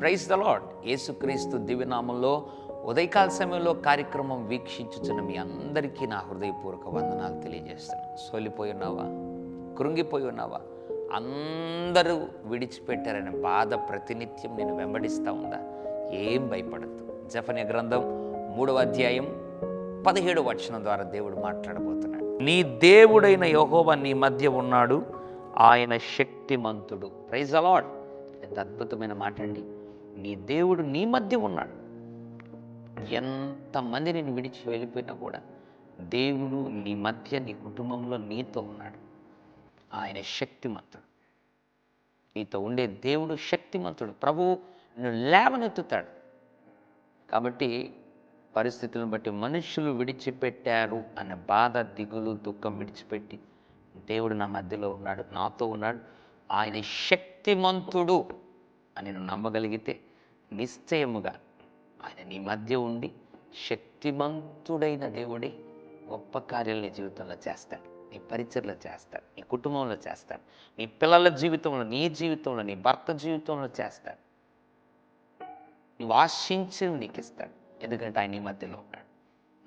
Praise the lord యేసుక్రీస్తు దివ్యనామంలో ఉదయకాల సమయంలో కార్యక్రమం వీక్షించుచున్న మీ అందరికీ నా హృదయపూర్వక వందనాలు తెలియజేస్తాను. సోలిపోయి ఉన్నావా? కృంగిపోయి ఉన్నావా? అందరూ విడిచిపెట్టారనే బాధ ప్రతినిత్యం నేను వెంబడిస్తూ ఉందా? ఏం భయపడద్దు. జఫన్య గ్రంథం మూడవ అధ్యాయం పదిహేడు వచనం ద్వారా దేవుడు మాట్లాడబోతున్నాడు. నీ దేవుడైన యహోవ నీ మధ్య ఉన్నాడు. ఆయన శక్తిమంతుడు. ప్రైజ్ అలాడ్ ఎంత అద్భుతమైన మాట అండి నీ దేవుడు నీ మధ్య ఉన్నాడు. ఎంతమంది నేను విడిచి వెళ్ళిపోయినా కూడా దేవుడు నీ మధ్య నీ కుటుంబంలో నీతో ఉన్నాడు. ఆయన శక్తిమంతుడు. నీతో ఉండే దేవుడు శక్తిమంతుడు. ప్రభువు నిన్ను లేవనెత్తుతాడు. కాబట్టి పరిస్థితులను బట్టి మనుషులు విడిచిపెట్టారు అనే బాధ దిగులు దుఃఖం విడిచిపెట్టి దేవుడు నా మధ్యలో ఉన్నాడు నాతో ఉన్నాడు. ఆయన శక్తిమంతుడు అని నేను నమ్మగలిగితే నిశ్చయముగా ఆయన నీ మధ్య ఉండి శక్తిమంతుడైన దేవుడే గొప్ప కార్యాలు నీ జీవితంలో చేస్తాడు నీ పరిచయలో చేస్తాడు నీ కుటుంబంలో చేస్తాడు నీ పిల్లల జీవితంలో నీ జీవితంలో నీ భర్త జీవితంలో చేస్తాడు. నువ్వు ఆశించి నీకు ఇస్తాడు ఎందుకంటే ఆయన నీ మధ్యలో ఉన్నాడు.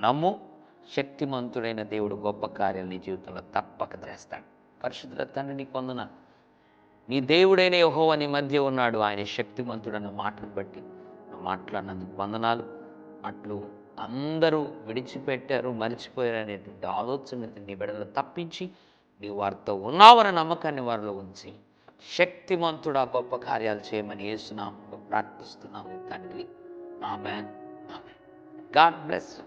నమ్ము శక్తిమంతుడైన దేవుడు గొప్ప కార్యాలు నీ జీవితంలో తప్పక చేస్తాడు. పరిశుద్ధ తండ్రి నీకు వందన నీ దేవుడైన యహో నీ మధ్య ఉన్నాడు. ఆయన శక్తిమంతుడన్న మాటను బట్టి నువ్వు మాట్లాడినందుకు వందనాలు. అట్లు అందరూ విడిచిపెట్టారు మర్చిపోయారు అనేటువంటి ఆలోచన నీ బిడ్డలు తప్పించి నీ వారితో ఉన్నావన్న నమ్మకాన్ని వారిలో ఉంచి శక్తిమంతుడా గొప్ప కార్యాలు చేయమని వేస్తున్నాము ప్రార్థిస్తున్నాము తండ్రి. ఆమెన్. God bless